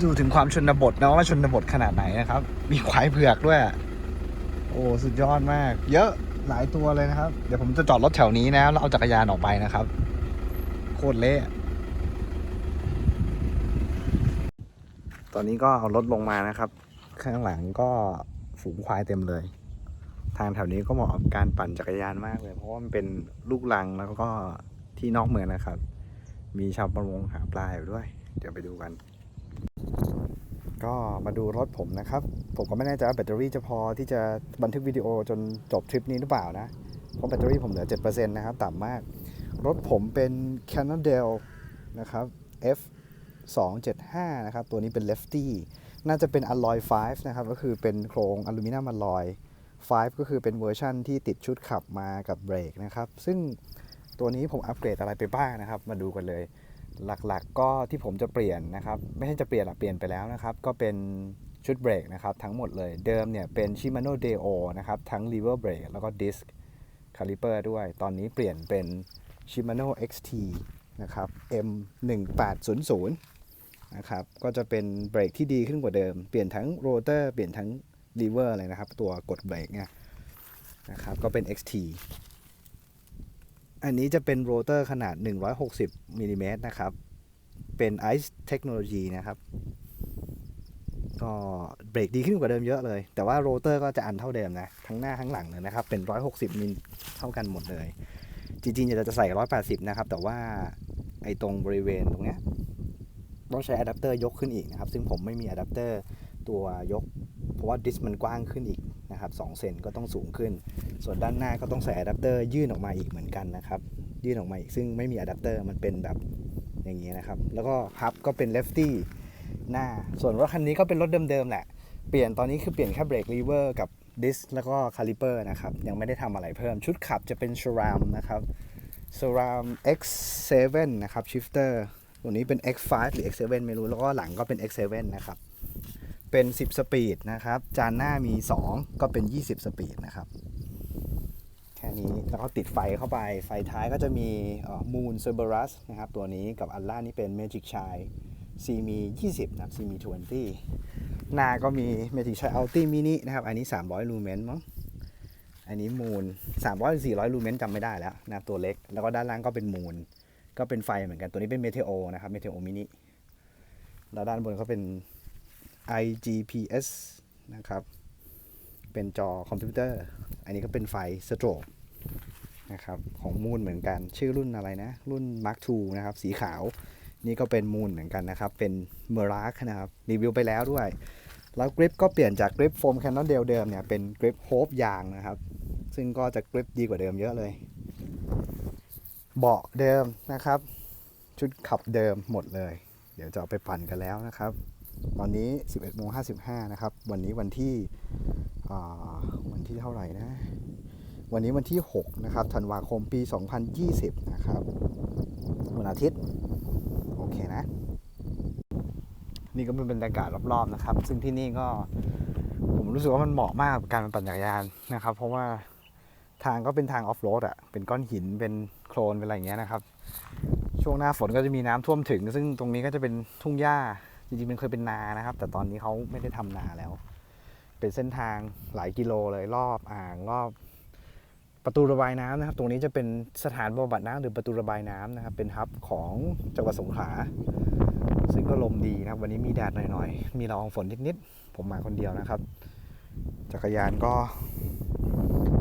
ดูถึงความชนบทนะว่าชนบทขนาดไหนนะครับ มีควายเผือกด้วย โอ้สุดยอดมาก เยอะหลายตัวเลยนะครับ เดี๋ยวผมจะจอดรถแถวนี้นะแล้วเอาจักรยานออกไปนะครับ โคตรเละตอนนี้ก็เอารถลงมานะครับ ข้างหลังก็ฝูงควายเต็มเลย ทางแถวนี้ก็เหมาะกับการปั่นจักรยานมากเลย เพราะว่ามันเป็นลูกลังแล้วก็ที่นอกเมืองนะครับ มีชาวประมงหาปลาอยู่ด้วย เดี๋ยวไปดูกัน ก็มาดูรถผมนะครับ ผมก็ไม่แน่ใจว่าแบตเตอรี่จะพอที่จะบันทึกวิดีโอจนจบทริปนี้หรือเปล่านะ เพราะแบตเตอรี่ผมเหลือ 7%นะครับ ต่ำมาก รถผมเป็น Cannondale นะครับ F 275 นะครับ ตัวนี้เป็น Lefty น่าจะเป็น Alloy 5นะครับ ก็คือเป็นโครงอลูมิเนียมอลลอย 5 ก็คือเป็นเวอร์ชั่นที่ติดชุดขับมากับเบรกนะครับ ซึ่งตัวนี้ผมอัปเกรดอะไรไปบ้างนะครับ มาดูกันเลย หลักๆก็ที่ผมจะเปลี่ยนนะครับ ไม่ใช่จะเปลี่ยนหรอกเปลี่ยนไปแล้วนะครับ ก็เป็นชุดเบรกนะครับ ทั้งหมดเลยเดิมเนี่ยเป็น Shimano Deo นะครับ ทั้ง lever brake แล้วก็ disc caliper ด้วย ตอนนี้เปลี่ยนเป็น Shimano XT นะครับ M 1 8 0 0 นะครับ ก็จะเป็นเบรกที่ดีขึ้นกว่าเดิม เปลี่ยนทั้งโรเตอร์ เปลี่ยนทั้ง lever เลยนะครับ ตัวกดเบรกเนี่ยนะครับ ก็เป็น XT อันนี้จะเป็นโรเตอร์ขนาด 160มิลลิเมตรนะครับ เป็น Ice Technology นะครับ ก็เบรกดีขึ้นกว่าเดิมเยอะเลย แต่ว่าโรเตอร์ก็จะอันเท่าเดิมนะ ทั้งหน้าทั้งหลังเลยนะครับ เป็น 160มิลเท่ากันหมดเลย จริงๆอยากจะใส่ 180 นะครับ แต่ว่าไอ้ตรงบริเวณตรงเนี้ยต้องใช้อะแดปเตอร์ยกขึ้นอีกนะครับ ซึ่งผมไม่มีอะแดปเตอร์ตัวยก เพราะว่าดิสมันกว้างขึ้นอีก นะครับ2เซนก็ต้องสูงขึ้น ส่วนด้านหน้าก็ต้องใส่อะแดปเตอร์ยื่นออกมาอีกเหมือนกันนะครับ ยื่นออกมาอีกซึ่งไม่มีอะแดปเตอร์มันเป็นแบบอย่างนี้นะครับ แล้วก็ฮับก็เป็นเลฟตี้หน้า ส่วนรถคันนี้ก็เป็นรถเดิมๆแหละ เปลี่ยนตอนนี้คือเปลี่ยนแค่เบรกลีเวอร์กับดิสแล้วก็คาลิเปอร์นะครับ ยังไม่ได้ทำอะไรเพิ่ม ชุดขับจะเป็น s รามนะครับ s ราม X7 นะครับ shifter ตัวนี้เป็น X5 หรือ X7 ไม่รู้ แล้วก็หลังก็เป็น X7 นะครับ เป็น 10 สปีดนะครับ จานหน้ามี 2 ก็เป็น 20 สปีดนะครับ แค่นี้แล้วก็ติดไฟเข้าไป ไฟท้ายก็จะมีมูนเซอร์เบรัสนะครับ ตัวนี้กับอัลล่านี่เป็น Magic Shine C มี20นะครับ C มี20 หน้าก็มี Magic Shine Ulti Mini นะครับ อันนี้ 300 ลูเมนมั้งอันนี้มูน300 400 ลูเมนจำไม่ได้แล้วนะครับตัวเล็ก แล้วก็ด้านล่างก็เป็นมูนก็เป็นไฟเหมือนกันตัวนี้เป็น Meteo นะครับ Meteo Mini แล้วด้านบนก็เป็น IGPS นะครับ เป็นจอคอมพิวเตอร์ อันนี้ก็เป็นไฟสโตรกนะครับของมูนเหมือนกัน ชื่อรุ่นอะไรนะ รุ่น Mark II นะครับ สีขาว นี่ก็เป็นมูนเหมือนกันนะครับ เป็นเมอรักนะครับ รีวิวไปแล้วด้วย แล้วกริปก็เปลี่ยนจากกริปโฟมแคนนอนเดลเดิมเนี่ย เป็นกริปโฮปยางนะครับ ซึ่งก็จะกริปดีกว่าเดิมเยอะเลย เบาะเดิมนะครับ ชุดขับเดิมหมดเลย เดี๋ยวจะเอาไปปั่นกันแล้วนะครับ ตอนนี้ 11โมง55 นะครับ วันนี้วันที่วันที่เท่าไหร่นะ วันนี้วันที่ 6 นะครับ ธันวาคมปี 2020 นะครับ วันอาทิตย์ โอเคนะ นี่ก็เป็นบรรยากาศรอบๆ นะครับ ซึ่งที่นี่ก็ผมรู้สึกว่ามันเหมาะมากกับการปั่นจักรยานนะครับ เพราะว่าทางก็เป็นทางออฟโรดอะเป็นก้อนหิน เป็นโคลน เป็นอะไรอย่างเงี้ยนะครับ ช่วงหน้าฝนก็จะมีน้ำท่วมถึง ซึ่งตรงนี้ก็จะเป็นทุ่งหญ้า จริงๆมันเคยเป็นนานะครับ แต่ตอนนี้เขาไม่ได้ทำนาแล้ว เป็นเส้นทางหลายกิโลเลยรอบอ่างรอบ ประตูระบายน้ำนะครับ ตรงนี้จะเป็นสถานบำบัดน้ำหรือประตูระบายน้ำนะครับ เป็นฮับของจังหวัดสงขลาซึ่งก็ลมดีนะครับ วันนี้มีแดดหน่อยๆ มีละอองฝนนิดๆ ผมมาคนเดียวนะครับ จักรยานก็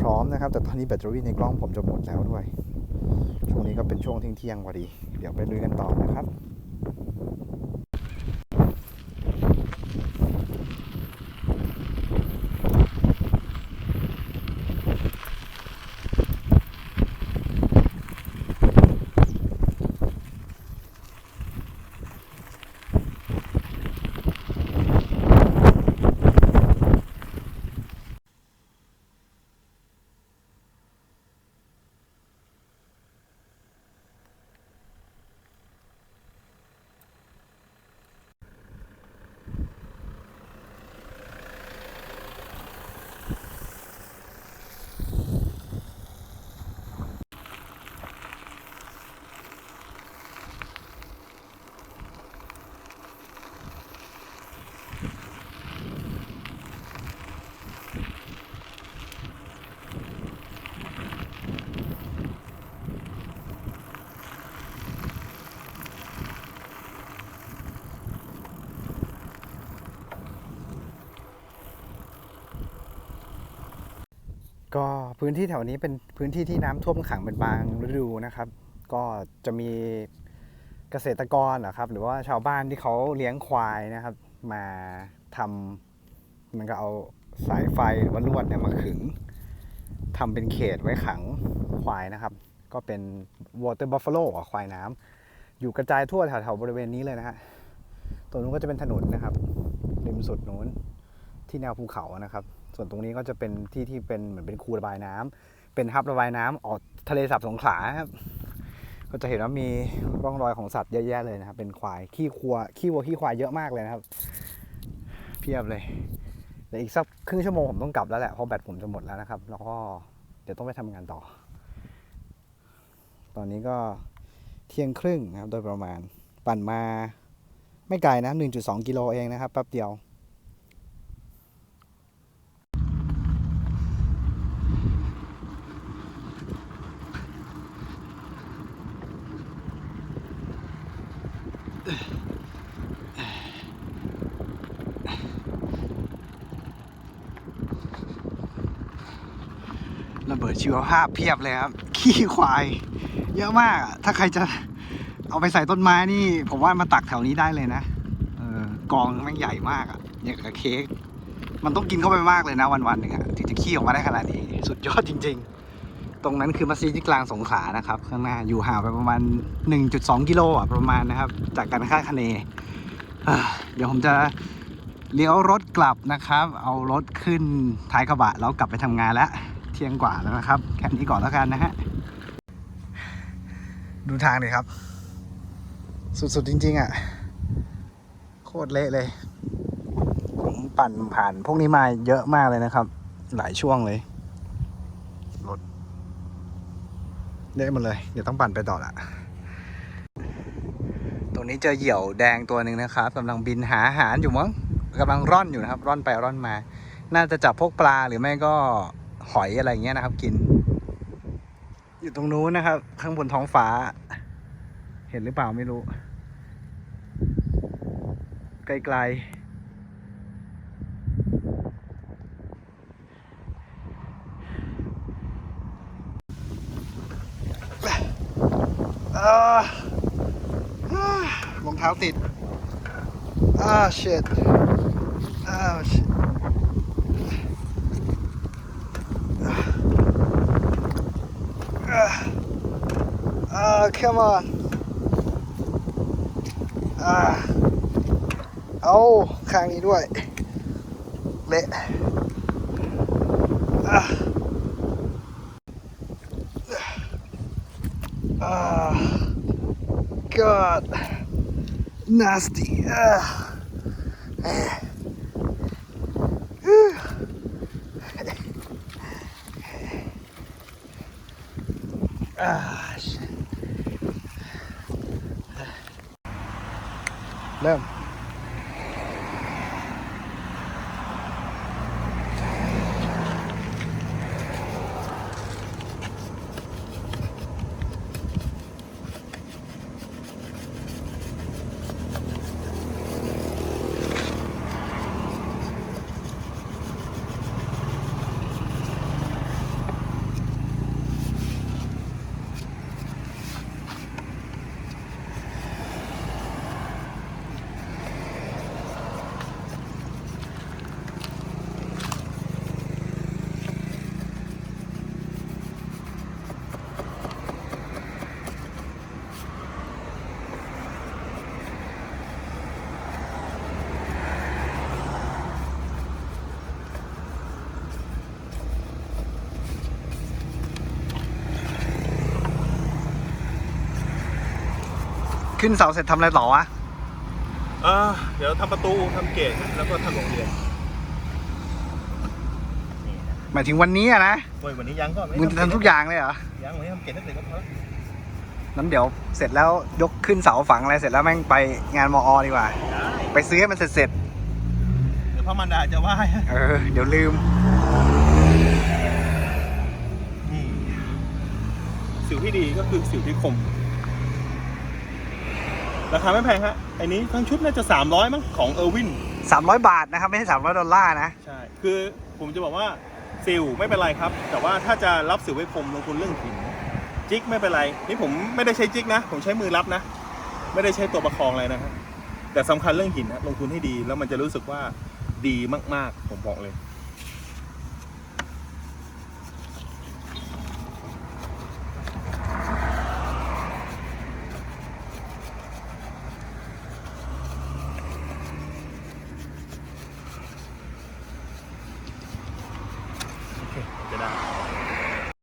พร้อมนะครับ แต่ตอนนี้แบตเตอรี่ในกล้องผมจะหมดแล้วด้วย ช่วงนี้ก็เป็นช่วงเที่ยงๆพอดี เดี๋ยวไปลุยกันต่อนะครับ พื้นที่แถวนี้เป็นพื้นที่ที่น้ำท่วมขังเป็นบางฤดูนะครับ ก็จะมีเกษตรกรนะครับ หรือว่าชาวบ้านที่เขาเลี้ยงควายนะครับ มาทำมันก็เอาสายไฟหรือว่าลวดเนี่ยมาขึงทำเป็นเขตไว้ขังควายนะครับ ก็เป็น water buffalo อ่ควายน้ำอยู่กระจายทั่วแถวๆบริเวณนี้เลยนะฮะตรงนู้นก็จะเป็นถนนนะครับริมสุดนู้นที่แนวภูเขานะครับ ส่วนตรงนี้ก็จะเป็นที่ที่เป็นเหมือนเป็นคูระบายน้ำเป็นฮับระบายน้ำออกทะเลสาบสงขลาครับก็จะเห็นว่ามีร่องรอยของสัตว์เยอะแยะเลยนะครับ เป็นควายขี้ควัวขี้วัวขี้ควายเยอะมากเลยนะครับ เพียบเลยเดี๋ยวอีกสักครึ่งชั่วโมงผมต้องกลับแล้วแหละเพราะแบตผมจะหมดแล้วนะครับ แล้วก็เดี๋ยวต้องไปทำงานต่อ ตอนนี้ก็เที่ยงครึ่งนะครับ โดยประมาณ ปั่นมาไม่ไกลนะ 1.2 กิโลเองนะครับแป๊บเดียว ระเบิดชีวภาพเพียบเลยครับ ขี้ควาย เยอะมาก ถ้าใครจะเอาไปใส่ต้นไม้นี่ ผมว่ามาตักแถวนี้ได้เลยนะเออกองม่งใหญ่มากอะอย่างกับเค้กมันต้องกินเข้าไปมากเลยนะวันๆหนึ่งอะถึงจะขี้ออกมาได้ขนาดนี้ สุดยอดจริง ๆ ตรงนั้นคือมัสยิดที่กลางสงขลานะครับ ข้างหน้าอยู่ห่างไปประมาณ 1.2 กิโลอะประมาณนะครับ จากการคาดคะเนเอ่อเดี๋ยวผมจะเลี้ยวรถกลับนะครับ เอารถขึ้นท้ายกระบะแล้วกลับไปทำงานแล้ว เที่ยงกว่าแล้วนะครับ แค่นี้ก่อนแล้วกันนะฮะ ดูทางเลยครับ สุดๆจริง ๆ อะ โคตรเละเลย ผมปั่นผ่านพวกนี้มาเยอะมากเลยนะครับ หลายช่วงเลย รถ เละหมดเลย เดี๋ยวต้องปั่นไปต่อละตรงนี้เจอเหยี่ยวแดงตัวหนึ่งนะครับกำลังบินหาอาหารอยู่มั้งกำลังร่อนอยู่นะครับ ร่อนไปร่อนมา น่าจะจับพวกปลาหรือไม่ก็หอยอะไรเงี้ยนะครับ กิน อยู่ตรงนู้นนะครับ ข้างบนท้องฟ้า เห็นหรือเปล่าไม่รู้ ไกลๆ รองเท้าติดอ่า shit อ่า shit Ah, come on. อ่าเอาข้างนี้ด้วย เละอ่าอ่า God nasty อ่าเอ่ ขึ้นเสาเสร็จทำอะไรต่อวะอ่าเดี๋ยวทำประตูทำเกตแล้วก็ทำโรงเรียนหมายถึงวันนี้อะนะโอ้ยวันนี้ยังก็มึงจะทำทุกอย่างเลยเหรอยังวันนี้ทำเกตให้เสร็จก็พอแล้วนั้นเดี๋ยวเสร็จแล้วยกขึ้นเสาฝังอะไรเสร็จแล้วแม่งไปงานมอดีกว่า ไปซื้อให้มันเสร็จเสร็จเดี๋ยวพระมันดาจะว่าให้ๆเออเดี๋ยวลืมนี่สิวที่ดีก็คือสิวที่คม ราคาไม่แพงฮะไอ้นี้ทั้งชุดน่าจะ 300มั้งของเออร์วิน 300 บาทนะครับ ไม่ใช่300ดอลลาร์นะ ใช่ คือผมจะบอกว่าสิวไม่เป็นไรครับ แต่ว่าถ้าจะรับสิวไว้คมลงทุนเรื่องหินจิกไม่เป็นไร นี่ผมไม่ได้ใช้จิกนะ ผมใช้มือรับนะ ไม่ได้ใช้ตัวประคองอะไรนะฮะแต่สำคัญเรื่องหินนะลงทุนให้ดีแล้วมันจะรู้สึกว่าดีมากๆ ผมบอกเลย